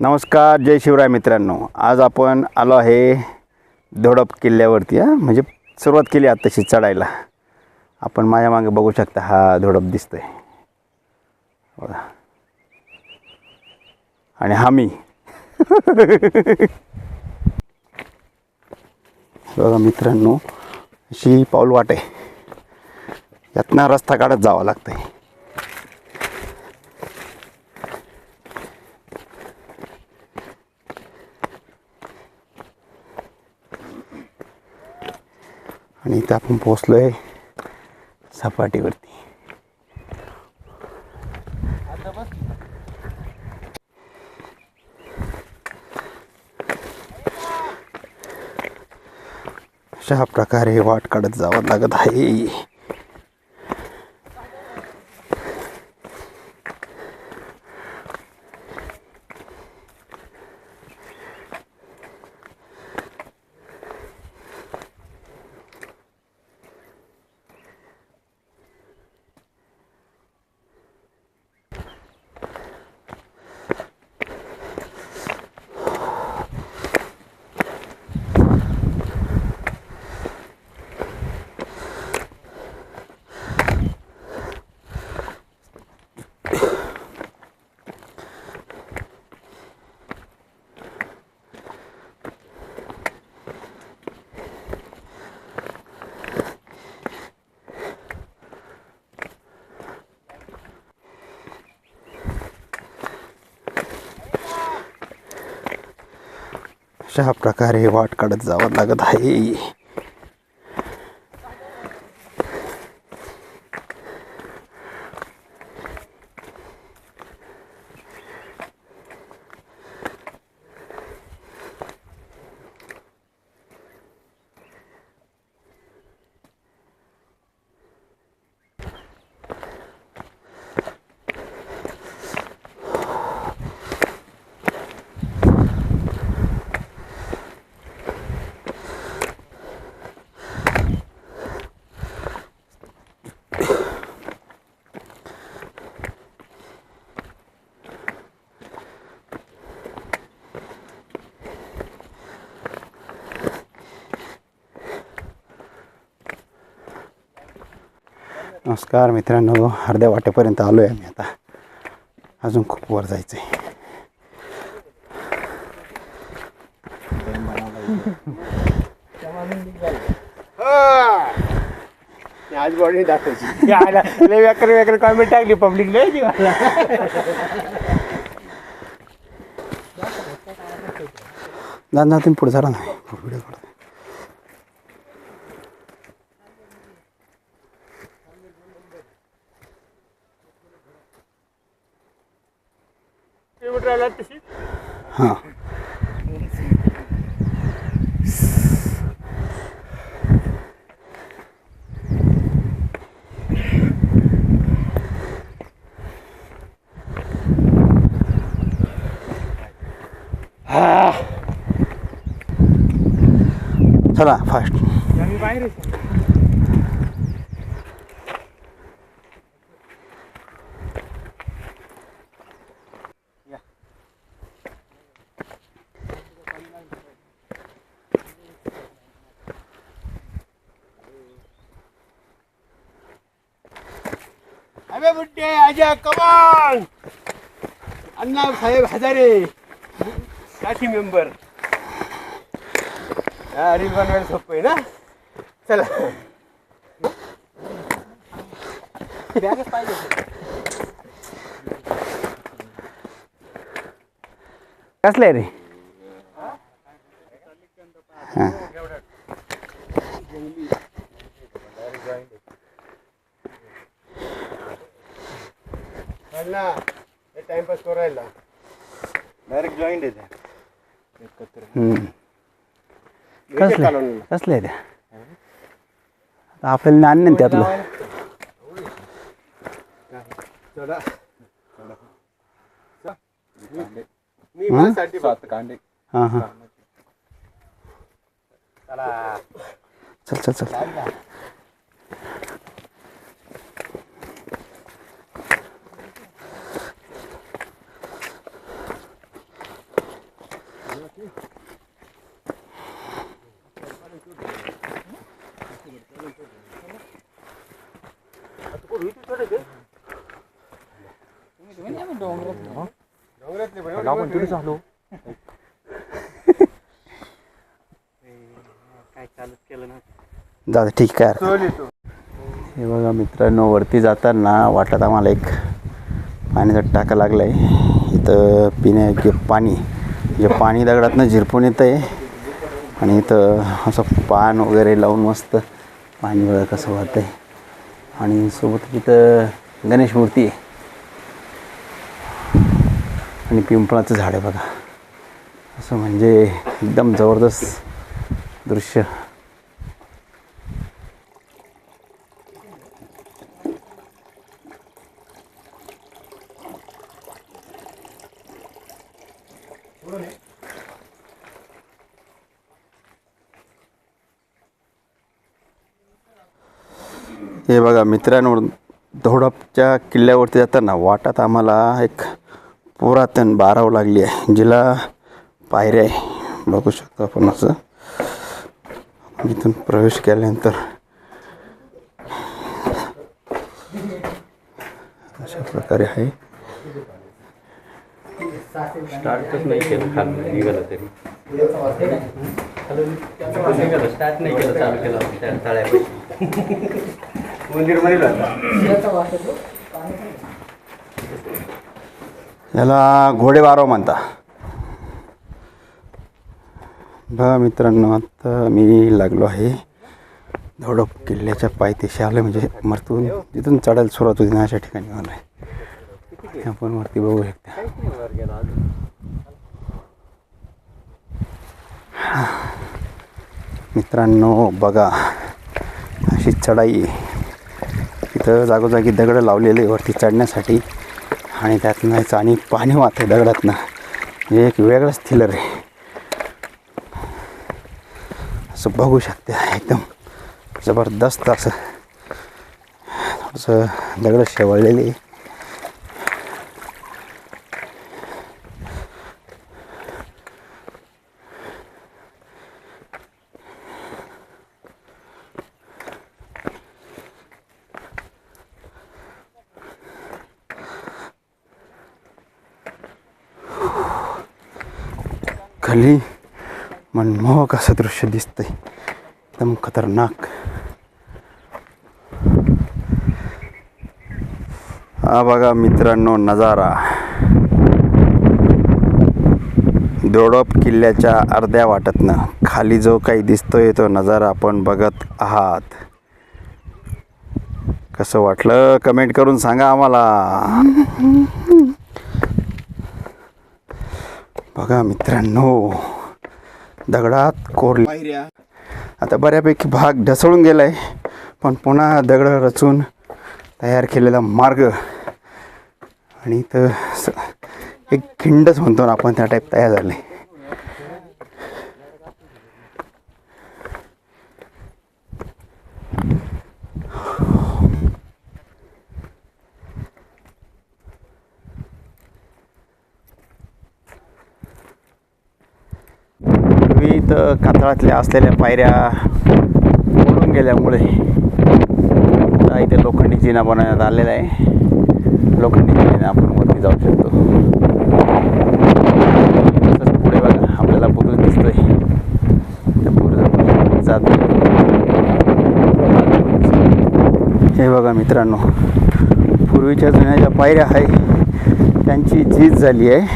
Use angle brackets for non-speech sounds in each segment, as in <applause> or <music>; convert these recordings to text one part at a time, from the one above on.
नमस्कार जय शिवराय मित्रांनो. आज आपण आलो आहे धोडप किल्ल्यावरती हां? म्हणजे सुरुवात केली आता तशी चढायला. आपण माझ्या मागे बघू शकता हा धोडप दिसतोय. बघा. आणि हा मी. बघा मित्रांनो अशी पाऊल वाट. आहे यातनं रस्ता काढत जावं लागतं आहे आणि इथं आपण पोचलो आहे सपाटीवरती. अशा प्रकारे वाट काढत जावं लागत आहे. अशा प्रकारे वाट काढत जावं लागत आहे. नमस्कार मित्रांनो अर्ध्या वाटेपर्यंत आलो आहे आम्ही आता. अजून खूप वर जायचं आहे आज बॉडी दाखवायची यायला लय व्याकर व्याकर कॉमेंट टाकली पब्लिक लय दिवाला जा तुम्ही पुढे. झाला नाही व्हिडिओ चला फास्ट अबे बुड्डे अजय कमाल अण्णा साहेब हजारे साठी मेंबर रील बनवायला सोपं आहे ना? चला. बॅगच पाहिजे कसलं आहे रे? हां. ना हे टाइमपास करायला. डायरेक्ट जॉईंट आहे हम्म. त्या कसलं? कसलं आहे त्या आता आपल्याला आणलं ना त्यातलं. चला. मी माझ्यासाठी सात कांडे. हां हां. चला. चल चल चल. आपण तिथे केलं ना जा ठीक आहे हे बघा मित्रांनो वरती जाताना वाटत आम्हाला एक पाण्याचा टाका लागला आहे इथं पिण्यायोग्य पाणी जे पाणी दगडातनं झिरपून येतं आहे आणि इथं असं पान वगैरे लावून मस्त पाणी बघा कसं वाहतं आहे आणि सोबत तिथं गणेश मूर्ती आहे. आणि पिंपळाचं झाड आहे बघा. असं म्हणजे एकदम जबरदस्त दृश्य. हे बघा मित्रांनो धोडपच्या किल्ल्यावरती जाताना वाटात आम्हाला एक पुरातन बाराव लागली आहे. जिला पायऱ्या आहे. बघू शकतो आपण असं. इथून प्रवेश केल्यानंतर अशा प्रकारे आहे. स्टार्टच नाही केलं खाल निघालं तरी. निघालं स्टार्ट नाही केलं चालू केलं तळ्यापाशी. <laughs> याला घोडे म्हणता. बघा मित्रांनो आता मी लागलो आहे धोडप किल्ल्याच्या पायथ्याशी आलं म्हणजे मरतून तिथून चढायला सुरुवात होती ना अशा ठिकाणी आलं आहे आपण वरती बघू शकता. मित्रांनो बघा अशी चढाई तिथं जागोजागी दगडं लावलेले वरती चढण्यासाठी. आणि त्यातनं याचं आणि पाणी वाहतं दगडातनं. म्हणजे एक वेगळंच थिलर आहे. असं बघू शकते एकदम. जबरदस्त असं. थोडंसं दगडं शेवळलेली खाली मनमोहक असं दृश्य दिसतंय एकदम खतरनाक हा बघा मित्रांनो नजारा दोडप किल्ल्याच्या अर्ध्या वाटतनं खाली जो काही दिसतोय तो नजारा आपण बघत आहात कसं वाटलं कमेंट करून सांगा आम्हाला बघा मित्रांनो दगडात कोरले पायऱ्या. आता बऱ्यापैकी भाग ढसळून गेलाय पण पुन्हा दगड रचून तयार केलेला मार्ग. आणि तर स- एक खिंडच म्हणतो ना आपण त्या टाईप तयार झाले पूर्वी इथं कातळातल्या असलेल्या पायऱ्या ओढून गेल्यामुळे आता इथे लोखंडी जिना बनवण्यात आलेला आहे. लोखंडी जिन्याने आपण वरती जाऊ शकतो. तसंच पुढे बघा आपल्याला बुरुज दिसतोय. त्या बुरुजावर जात हे बघा मित्रांनो पूर्वीच्या जुन्या ज्या पायऱ्या आहे त्यांची झीज झाली आहे.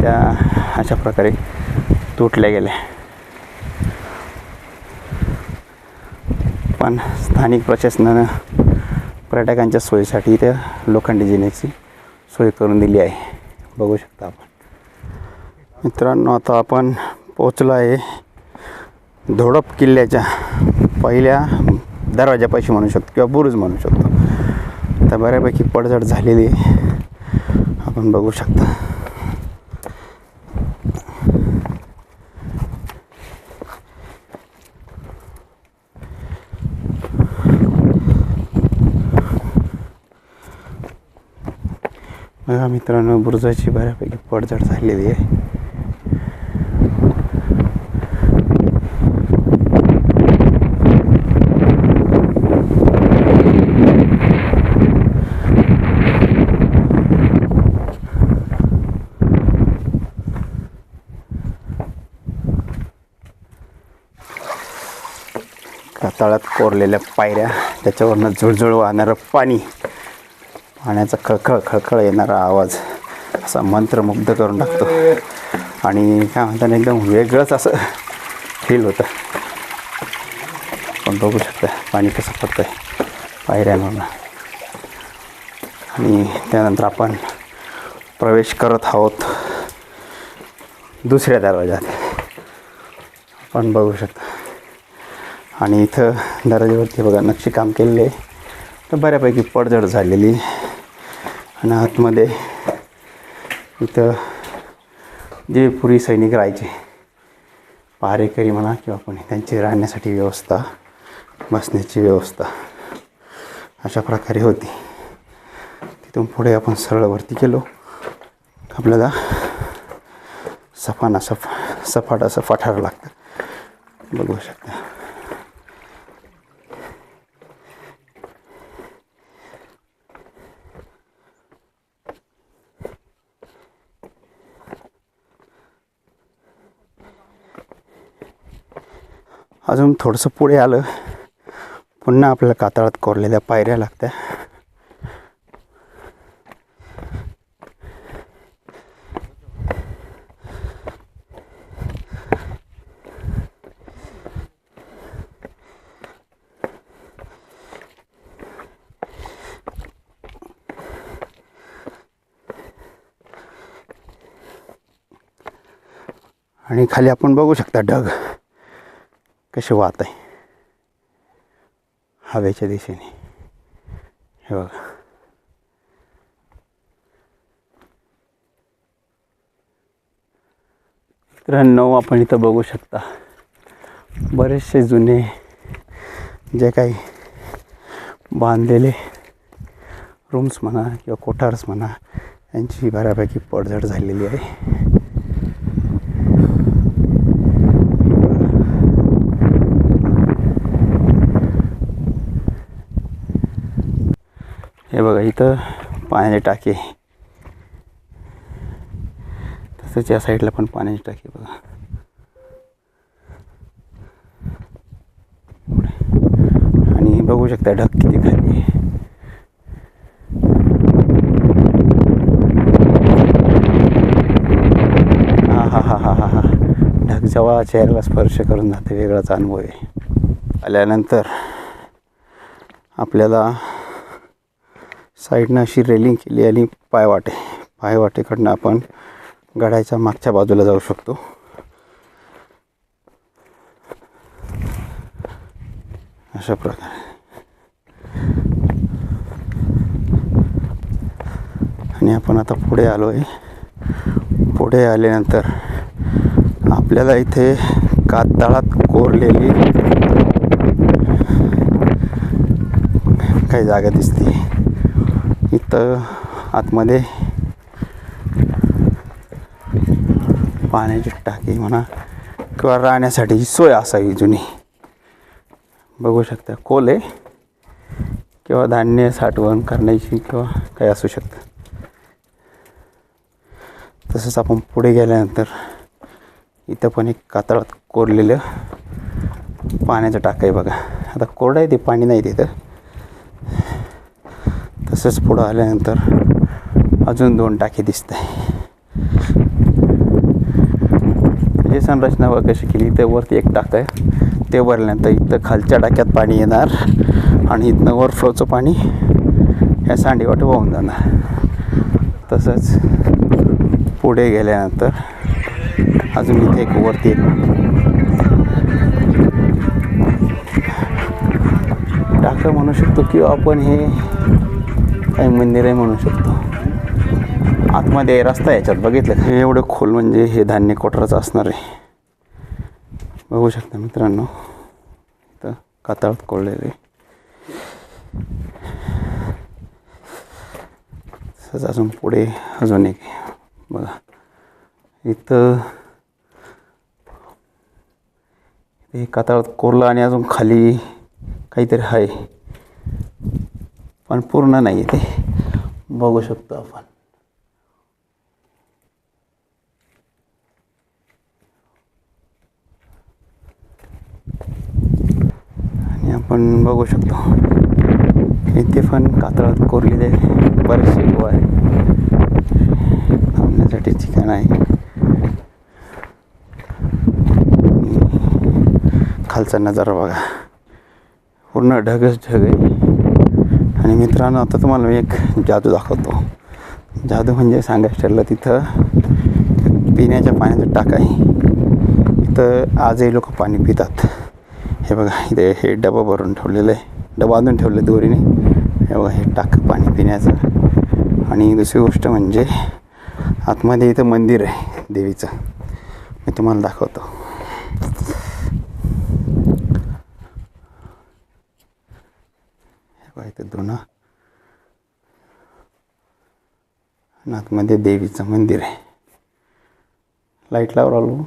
त्या अशा प्रकारे तुटल्या गेल्या पण स्थानिक प्रशासनानं पर्यटकांच्या सोयीसाठी त्या लोखंडी जिन्याची सोय करून दिली आहे. बघू शकता आपण. मित्रांनो आता आपण पोचलो आहे धोडप किल्ल्याच्या पहिल्या दरवाजापाशी म्हणू शकतो किंवा बुरुज म्हणू शकतो. आता बऱ्यापैकी पडझड झालेली आपण बघू शकता. बघा मित्रांनो बुरजाची बऱ्यापैकी पडझड झालेली आहे. तळात कोरलेल्या पायऱ्या त्याच्यावरनं झुळझुळ वाहणारं पाणी. पाण्याचा खळखळ खळखळ येणारा आवाज असा मंत्रमुग्ध करून टाकतो. आणि काय म्हणतात एकदम वेगळंच असं फील होतं. पण बघू शकता पाणी कसं पडतं आहे पायऱ्यांवरनं. आणि त्यानंतर आपण प्रवेश करत आहोत दुसऱ्या दरवाजात आपण बघू शकता. आणि इथं दरवाज्यावरती बघा नक्षीकाम केलेले आहे. तर बऱ्यापैकी पडझड झालेली आणि आतमध्ये इथं जे पूर्वी सैनिक राहायचे. पहारेकरी म्हणा किंवा कोणी त्यांची राहण्यासाठी व्यवस्था बसण्याची व्यवस्था अशा प्रकारे होती. तिथून पुढे आपण सरळ वरती गेलो. आपल्याला सफाना सफ सफाट असं पठार लागतं बघू शकता. अजून थोडंसं पुढे आलं. पुन्हा आपल्याला कातळात कोरलेल्या पायऱ्या लागत्या. आणि खाली आपण बघू शकता ढग. कसे वाहत आहे? हवेच्या दिशेने. हे बघा. मित्रांनो आपण इथं बघू शकता बरेचसे जुने जे काही बांधलेले रूम्स म्हणा किंवा कोठार्स म्हणा यांची बऱ्यापैकी पडझड झालेली आहे. हे बघा इथं पाण्याची टाकी. आहे तसंच या साईडला पण पाण्याची टाकी बघा. आणि बघू शकता ढग किती खाली आहे. हा हा हा हा हा हा. ढग जेव्हा चेहऱ्याला स्पर्श करून जाते वेगळाच अनुभव आहे. आल्यानंतर आपल्याला साईडनं अशी रेलिंग केली आणि पायवाटे पायवाटेकडनं आपण गडाच्या मागच्या बाजूला जाऊ शकतो. अशा प्रकारे. आणि आपण आता पुढे आलो आहे पुढे आल्यानंतर आपल्याला इथे कातळात कोरलेली काही जागा दिसते तर आतमध्ये पाण्याची टाकी म्हणा किंवा राहण्यासाठीची सोय असावी जुनी. बघू शकता कोल आहे किंवा धान्य साठवण करण्याची किंवा काही असू शकतं. तसंच आपण पुढे गेल्यानंतर इथं पण एक कातळात कोरलेलं पाण्याचं टाकं आहे बघा. आता कोरडं आहे ते पाणी नाही तिथं. तसंच पुढं आल्यानंतर अजून दोन टाके दिसत आहे जे संरचना कशी केली ते वरती एक टाकं आहे. ते भरल्यानंतर इथं खालच्या टाक्यात पाणी येणार आणि इथनं ओव्हरफ्लोचं पाणी या सांडीवाट वाहून जाणार. तसंच पुढे गेल्यानंतर अजून इथे एक वरती एक टाकं म्हणू शकतो की आपण हे काही मंदिर आहे म्हणू शकतो. आतमध्ये रस्ता आहे याच्यात बघितलं हे एवढं खोल म्हणजे हे धान्य कोठाराचं असणार आहे. बघू शकता मित्रांनो. इथं कातळात कोळलेले तसंच अजून पुढे अजून एक बघा. इथं हे कातळात कोरलं आणि अजून खाली काहीतरी आहे. पण पूर्ण नाही आहे ते. बघू शकतो आपण. आणि आपण बघू शकतो. इथे पण कातळात कोरलेले बरेचसे गो आहे थांबण्यासाठी ठिकाण आहे. खालचा नजारा बघा. पूर्ण ढगच ढग आहे. आणि मित्रांनो आता तुम्हाला मी एक जादू दाखवतो. जादू म्हणजे सांगायचं ठरलं तिथं पिण्याच्या पाण्याचं टाक आहे. इथं आजही लोक पाणी पितात. हे बघा इथे हे डबा भरून ठेवलेलं आहे. डबा बांधून ठेवलं दोरीने. हे बघा हे टाक पाणी पिण्याचं. आणि दुसरी गोष्ट म्हणजे आतमध्ये इथं मंदिर आहे देवीचं. मी तुम्हाला दाखवतो. हे दोन आतमध्ये देवीचं मंदिर आहे. लाइट लावर आलो.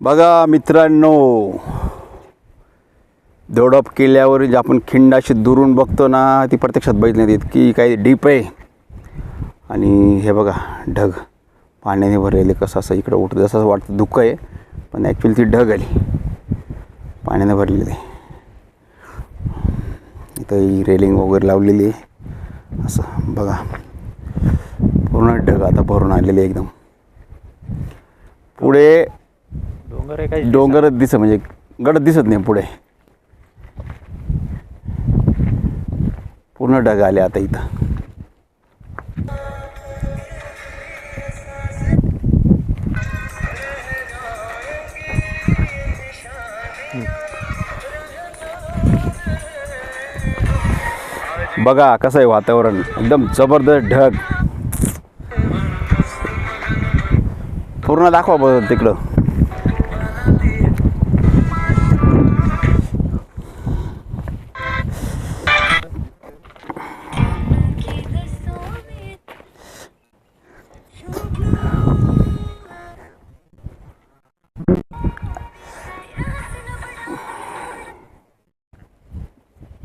बघा मित्रांनो दौडप केल्यावर जे आपण खिंडाशी दुरून बघतो ना ती प्रत्यक्षात बघितली नाही इतकी काही डीप आहे. आणि हे बघा ढग. पाण्याने भरलेले कसं असं इकडं उठतं जसं वाटतं धुकं आहे पण ॲक्च्युली ती ढग आली. पाण्याने भरलेली. इथं ही रेलिंग वगैरे लावलेली आहे. असं बघा. पूर्ण ढग आता भरून आलेले एकदम. पुढे डोंगर आहे काही डोंगरच दिसत म्हणजे गडद दिसत नाही पुढे. पूर्ण ढग आले आता इथं. बघा कसं आहे वातावरण. एकदम जबरदस्त ढग. पूर्ण दाखवा बघ तिकडं.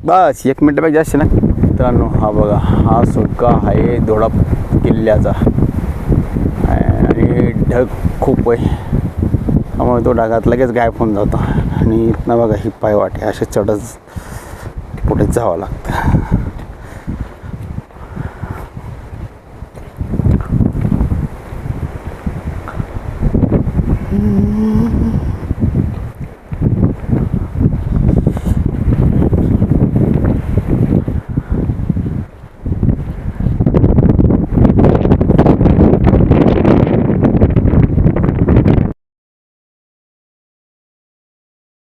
बस एक मिनटापेक्षा जास्त ना मित्रांनो हा बघा हा सुटका आहे धोडा किल्ल्याचा. आणि ढग खूप आहे. त्यामुळे तो ढगात लगेच गायब होऊन जातो. आणि इथनं बघा ही पायवाटे असे चढत पुढे जावं लागतं.